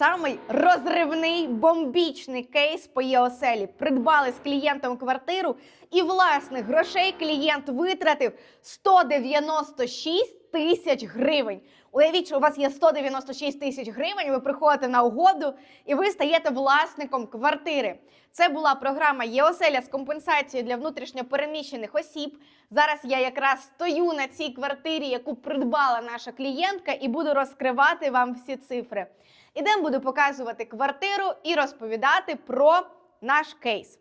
Самий розривний бомбічний кейс по ЄОСЕЛі. Придбали з клієнтом квартиру, і власних грошей клієнт витратив 196 тисяч гривень. Уявіть, що у вас є 196 тисяч гривень. Ви приходите на угоду і ви стаєте власником квартири. Це була програма ЄОСЕЛЯ з компенсацією для внутрішньопереміщених осіб. Зараз я якраз стою на цій квартирі, яку придбала наша клієнтка, і буду розкривати вам всі цифри. Ідемо буду показувати квартиру і розповідати про наш кейс.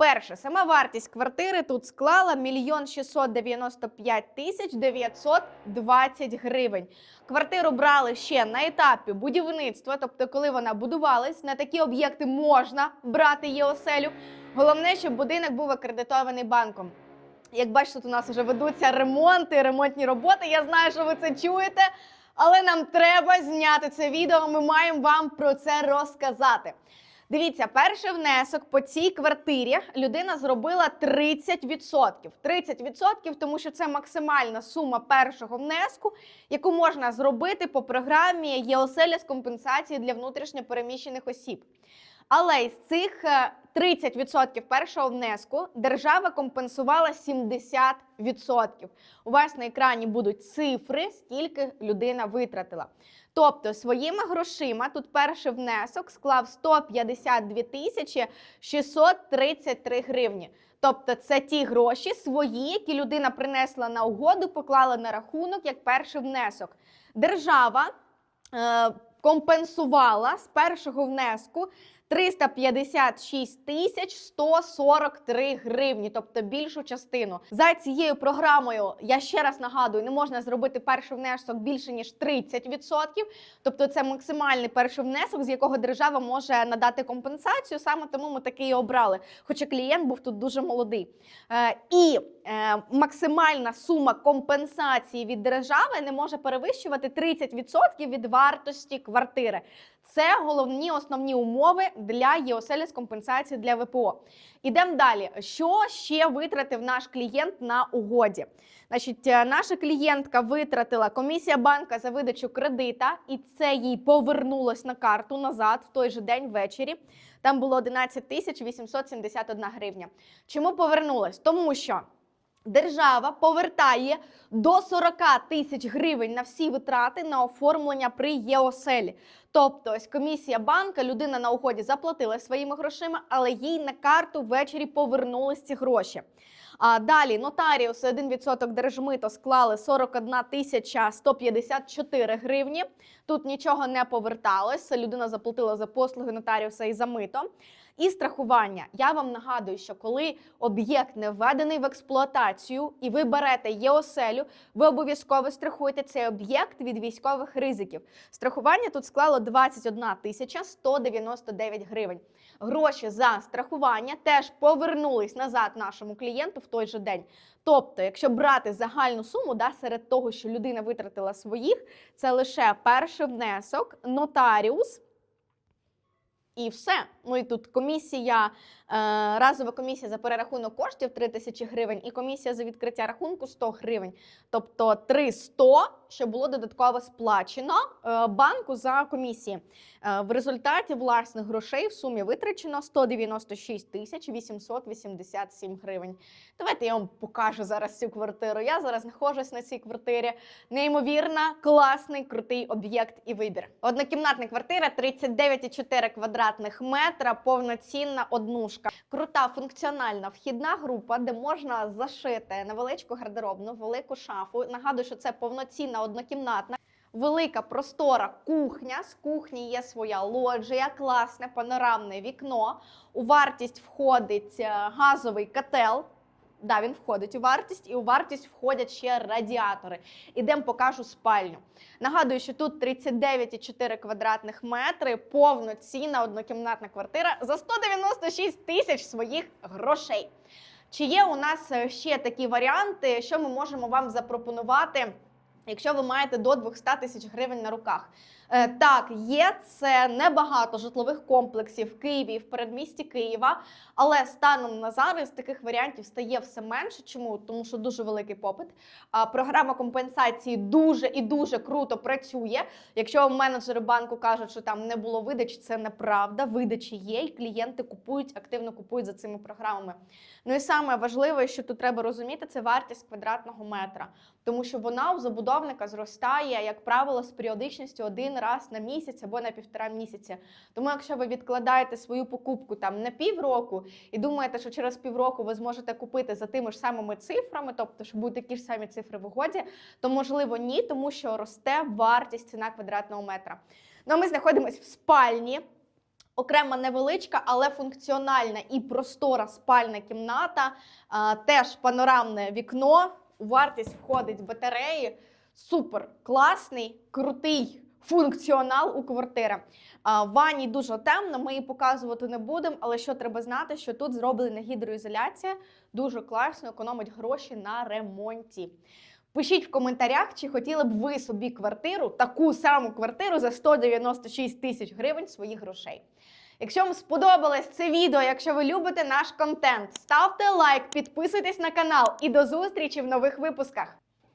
Перше, сама вартість квартири тут склала 1 695 тисяч 920 гривень. Квартиру брали ще на етапі будівництва, тобто, коли вона будувалась, на такі об'єкти можна брати ЄОСЕЛю. Головне, щоб будинок був акредитований банком. Як бачите, у нас вже ведуться ремонти, ремонтні роботи. Я знаю, що ви це чуєте, але нам треба зняти це відео. Ми маємо вам про це розказати. Дивіться, перший внесок по цій квартирі людина зробила 30%. 30%, тому що це максимальна сума першого внеску, яку можна зробити по програмі ЄОСЕЛЯ з компенсації для внутрішньопереміщених осіб. Але із цих е, 30% першого внеску держава компенсувала 70%. У вас на екрані будуть цифри, скільки людина витратила. Тобто своїми грошима тут перший внесок склав 152 тисячі 633 гривні. Тобто це ті гроші свої, які людина принесла на угоду, поклала на рахунок як перший внесок. Держава е, компенсувала з першого внеску 356 тисяч 143 гривні, тобто більшу частину. За цією програмою, я ще раз нагадую, не можна зробити перший внесок більше ніж 30%. Тобто це максимальний перший внесок, з якого держава може надати компенсацію. Саме тому ми такий і обрали. Хоча клієнт був тут дуже молодий. Е, і е, максимальна сума компенсації від держави не може перевищувати 30% від вартості квартири. Це головні основні умови для ЄОСЕЛі з компенсації для ВПО. Ідемо далі. Що ще витратив наш клієнт на угоді? Значить, е, наша клієнтка витратила комісія банка за видачу кредита, і це їй повернулось на карту назад в той же день ввечері. Там було 11 тисяч 871 гривня. Чому повернулось? Тому що держава повертає до 40 тисяч гривень на всі витрати на оформлення при ЄОСЕЛі. Тобто, ось комісія банка, людина на уході заплатила своїми грошима, але їй на карту ввечері повернулись ці гроші. А далі нотаріуси 1% держмито склали 41 тисяча 154 гривні. Тут нічого не поверталось. Людина заплатила за послуги нотаріуса і за мито. І страхування. Я вам нагадую, що коли об'єкт не введений в експлуатацію і ви берете ЄОСЕЛю, ви обов'язково страхуєте цей об'єкт від військових ризиків. Страхування тут склало 21 тисяча 199 гривень. Гроші за страхування теж повернулись назад нашому клієнту в той же день. Тобто, якщо брати загальну суму, да, серед того, що людина витратила своїх, це лише перший внесок, нотаріус. І все. Ну і тут комісія, разова комісія за перерахунок коштів 3 тисячі гривень, і комісія за відкриття рахунку 100 гривень. Тобто 300, що було додатково сплачено е, банку за комісії. Е, в результаті власних грошей в сумі витрачено 196 тисяч 887 гривень. Давайте я вам покажу зараз цю квартиру. Я зараз знаходжусь на цій квартирі. Неймовірна, класний, крутий об'єкт і вибір. Однокімнатна квартира 39,4 квадратних метра, повноцінна однушка. Крута функціональна вхідна група, де можна зашити невеличку гардеробну, велику шафу. Нагадую, що це повноцінна однокімнатна. Велика простора кухня. З кухні є своя лоджія, класне панорамне вікно. У вартість входить е, газовий котел. Да, він входить у вартість, і у вартість входять ще радіатори. Ідемо покажу спальню. Нагадую, що тут 39,4 квадратних метри, повноцінна однокімнатна квартира за 196 тисяч своїх грошей. Чи є у нас е, ще такі варіанти, що ми можемо вам запропонувати? Якщо ви маєте до 200 тисяч гривень на руках, так, є це небагато житлових комплексів в Києві в передмісті Києва, але станом на зараз таких варіантів стає все менше. Чому? Тому що дуже великий попит. А програма компенсації дуже і дуже круто працює. Якщо менеджери банку кажуть, що там не було видачі, це неправда. Видачі є, і клієнти купують, активно купують за цими програмами. Ну і саме важливе, що тут треба розуміти, це вартість квадратного метра, тому що вона у забудовника зростає, як правило, з періодичністю раз на місяць або на півтора місяця. Тому, якщо ви відкладаєте свою покупку там на півроку і думаєте, що через півроку ви зможете купити за тими ж самими цифрами, тобто що будуть такі ж самі цифри в угоді, то можливо ні, тому що росте вартість ціна квадратного метра. Ну а ми знаходимося в спальні. Окрема невеличка, але функціональна і простора спальна кімната, а, теж панорамне вікно. У вартість входить батареї. Супер класний, крутий функціонал у квартири. В ванні дуже темно, ми її показувати не будемо, але що треба знати, що тут зроблена гідроізоляція, дуже класно, економить гроші на ремонті. Пишіть в коментарях, чи хотіли б ви собі квартиру, таку саму квартиру за 196 тисяч гривень своїх грошей. Якщо вам сподобалось це відео, якщо ви любите наш контент, ставте лайк, підписуйтесь на канал і до зустрічі в нових випусках.